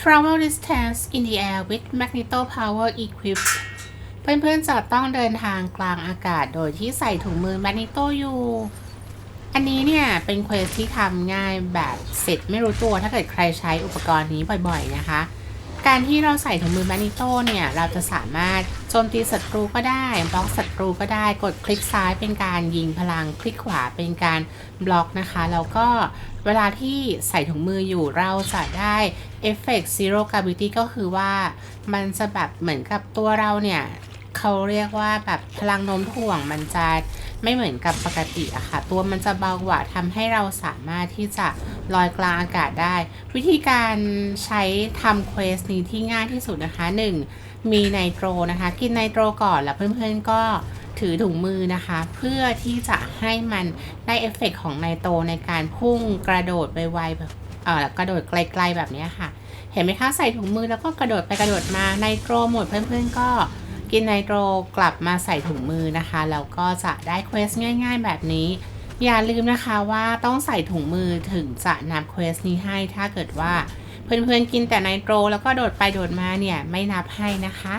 Travel distance in the air with magneto power equipped เพื่อนๆจะต้องเดินทางกลางอากาศโดยที่ใส่ถุงมือแมกนิโตอยู่ อันนี้เนี่ย เป็นเควสที่ทำง่ายแบบเสร็จไม่รู้ตัวถ้าเกิดใครใช้อุปกรณ์นี้บ่อยๆนะคะ การที่เราใส่ถุงมือแมนิโต้เนี่ย เราจะสามารถโจมตีศัตรูก็ได้บล็อกศัตรูก็ได้กดคลิกซ้ายเป็นการยิงพลังคลิกขวาเป็นการบล็อกนะคะแล้วก็เวลาที่ใส่ถุงมืออยู่เราจะได้เอฟเฟกต์ซีโร่กาบิตี้ก็คือว่ามันจะแบบเหมือนกับตัวเราเนี่ย เขาเรียกว่าแบบพลังโน้มถ่วงมันจะไม่เหมือนกับปกติอะค่ะ ตัวมันจะเบากว่าทำให้เราสามารถที่จะลอยกลางอากาศได้ วิธีการใช้ทำเควสนี้ที่ง่ายที่สุดนะคะ 1. มีไนโตรนะคะ กินไนโตรก่อนแล้วเพื่อนๆก็ถือถุงมือนะคะ เพื่อที่จะให้มันได้เอฟเฟกต์ของไนโตรในการพุ่งกระโดดไปไวแบบเออกระโดดไกลๆแบบนี้ค่ะ เห็นไหมคะใส่ถุงมือแล้วก็กระโดดไปกระโดดมาไนโตรหมดเพื่อนๆก็ กินไนโตรกลับมาใส่ถุงมือนะคะแล้วก็จะได้เควสง่าย ๆ แบบนี้ อย่าลืมนะคะว่าต้องใส่ถุงมือถึงจะนับเควสนี้ให้ถ้าเกิดว่าเพื่อนๆกินแต่ไนโตรแล้วก็โดดไปโดดมาเนี่ยไม่นับให้นะคะ